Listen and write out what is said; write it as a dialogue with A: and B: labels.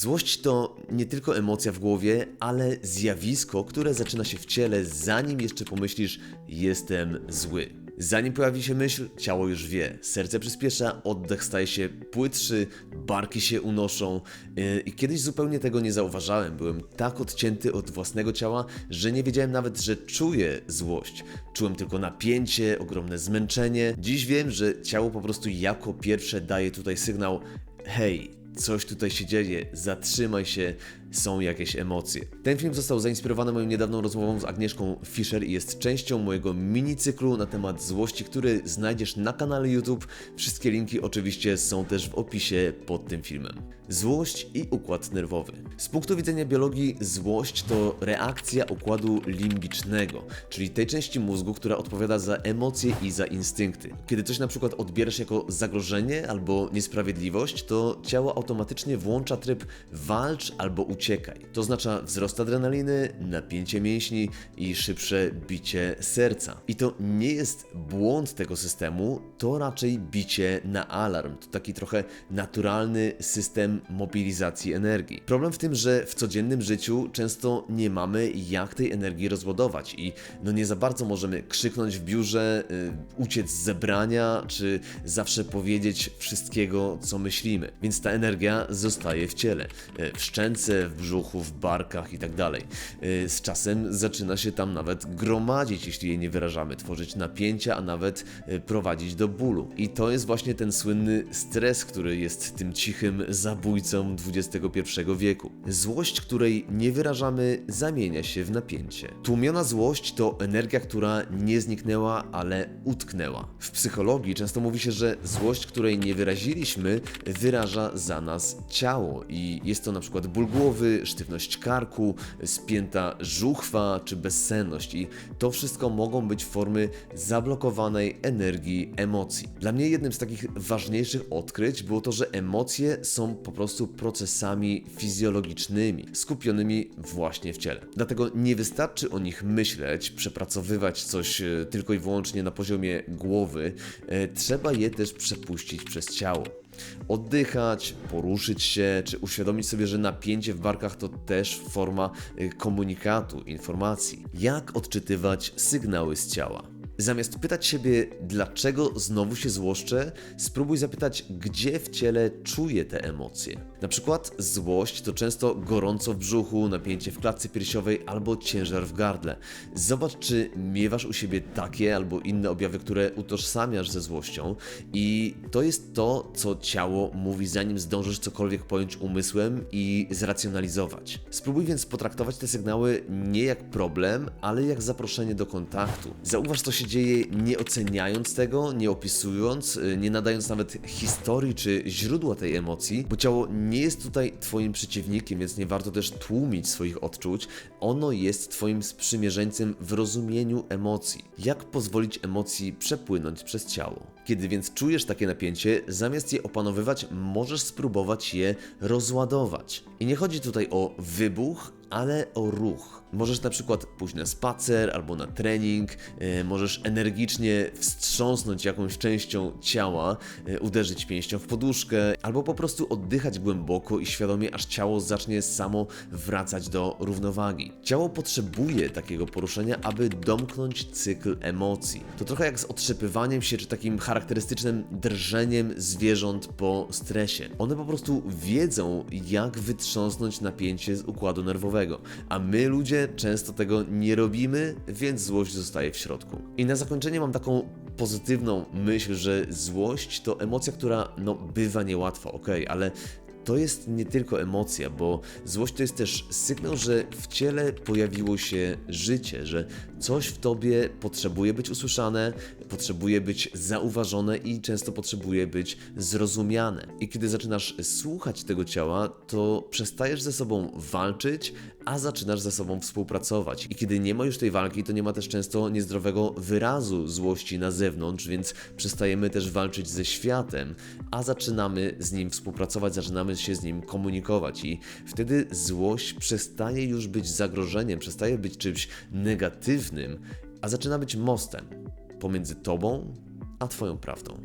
A: Złość to nie tylko emocja w głowie, ale zjawisko, które zaczyna się w ciele, zanim jeszcze pomyślisz, jestem zły. Zanim pojawi się myśl, ciało już wie. Serce przyspiesza, oddech staje się płytszy, barki się unoszą. Yy, I kiedyś zupełnie tego nie zauważałem. Byłem tak odcięty od własnego ciała, że nie wiedziałem nawet, że czuję złość. Czułem tylko napięcie, ogromne zmęczenie. Dziś wiem, że ciało po prostu jako pierwsze daje tutaj sygnał: hej, coś tutaj się dzieje, zatrzymaj się, są jakieś emocje. Ten film został zainspirowany moją niedawną rozmową z Agnieszką Fischer i jest częścią mojego minicyklu na temat złości, który znajdziesz na kanale YouTube. Wszystkie linki oczywiście są też w opisie pod tym filmem. Złość i układ nerwowy. Z punktu widzenia biologii, złość to reakcja układu limbicznego, czyli tej części mózgu, która odpowiada za emocje i za instynkty. Kiedy coś na przykład odbierasz jako zagrożenie albo niesprawiedliwość, to ciało automatycznie włącza tryb walcz albo. To oznacza wzrost adrenaliny, napięcie mięśni i szybsze bicie serca. I to nie jest błąd tego systemu, to raczej bicie na alarm. To taki trochę naturalny system mobilizacji energii. Problem w tym, że w codziennym życiu często nie mamy jak tej energii rozładować i no nie za bardzo możemy krzyknąć w biurze, y, uciec z zebrania, czy zawsze powiedzieć wszystkiego, co myślimy. Więc ta energia zostaje w ciele, y, w szczęce, w brzuchu, w barkach i tak dalej. Y, Z czasem zaczyna się tam nawet gromadzić, jeśli jej nie wyrażamy, tworzyć napięcia, a nawet y, prowadzić do bólu. I to jest właśnie ten słynny stres, który jest tym cichym zabójcą XXI wieku. Złość, której nie wyrażamy, zamienia się w napięcie. Tłumiona złość to energia, która nie zniknęła, ale utknęła. W psychologii często mówi się, że złość, której nie wyraziliśmy, wyraża za nas ciało i jest to na przykład ból głowy, sztywność karku, spięta żuchwa czy bezsenność i to wszystko mogą być formy zablokowanej energii emocji. Dla mnie jednym z takich ważniejszych odkryć było to, że emocje są po prostu procesami fizjologicznymi, skupionymi właśnie w ciele. Dlatego nie wystarczy o nich myśleć, przepracowywać coś e, tylko i wyłącznie na poziomie głowy, e, trzeba je też przepuścić przez ciało. Oddychać, poruszyć się, czy uświadomić sobie, że napięcie w barkach to też forma y, komunikatu, informacji. Jak odczytywać sygnały z ciała? Zamiast pytać siebie, dlaczego znowu się złoszczę, spróbuj zapytać, gdzie w ciele czuję te emocje. Na przykład złość to często gorąco w brzuchu, napięcie w klatce piersiowej albo ciężar w gardle. Zobacz, czy miewasz u siebie takie albo inne objawy, które utożsamiasz ze złością, i to jest to, co ciało mówi, zanim zdążysz cokolwiek pojąć umysłem i zracjonalizować. Spróbuj więc potraktować te sygnały nie jak problem, ale jak zaproszenie do kontaktu. Zauważ, co się dzieje, nie oceniając tego, nie opisując, y, nie nadając nawet historii czy źródła tej emocji, bo ciało nie jest tutaj Twoim przeciwnikiem, więc nie warto też tłumić swoich odczuć. Ono jest Twoim sprzymierzeńcem w rozumieniu emocji. Jak pozwolić emocji przepłynąć przez ciało? Kiedy więc czujesz takie napięcie, zamiast je opanowywać, możesz spróbować je rozładować. I nie chodzi tutaj o wybuch, ale o ruch. Możesz na przykład pójść na spacer albo na trening, e, możesz energicznie wstrząsnąć jakąś częścią ciała, e, uderzyć pięścią w poduszkę, albo po prostu oddychać głęboko i świadomie, aż ciało zacznie samo wracać do równowagi. Ciało potrzebuje takiego poruszenia, aby domknąć cykl emocji. To trochę jak z otrzepywaniem się, czy takim charakterystycznym drżeniem zwierząt po stresie. One po prostu wiedzą, jak wytrząsnąć napięcie z układu nerwowego, a my ludzie często tego nie robimy, więc złość zostaje w środku. I na zakończenie mam taką pozytywną myśl, że złość to emocja, która no bywa niełatwa, ok, ale to jest nie tylko emocja, bo złość to jest też sygnał, że w ciele pojawiło się życie, że coś w tobie potrzebuje być usłyszane, potrzebuje być zauważone i często potrzebuje być zrozumiane. I kiedy zaczynasz słuchać tego ciała, to przestajesz ze sobą walczyć, a zaczynasz ze sobą współpracować. I kiedy nie ma już tej walki, to nie ma też często niezdrowego wyrazu złości na zewnątrz, więc przestajemy też walczyć ze światem, a zaczynamy z nim współpracować, zaczynamy się z nim komunikować. I wtedy złość przestaje już być zagrożeniem, przestaje być czymś negatywnym, a zaczyna być mostem pomiędzy tobą a twoją prawdą.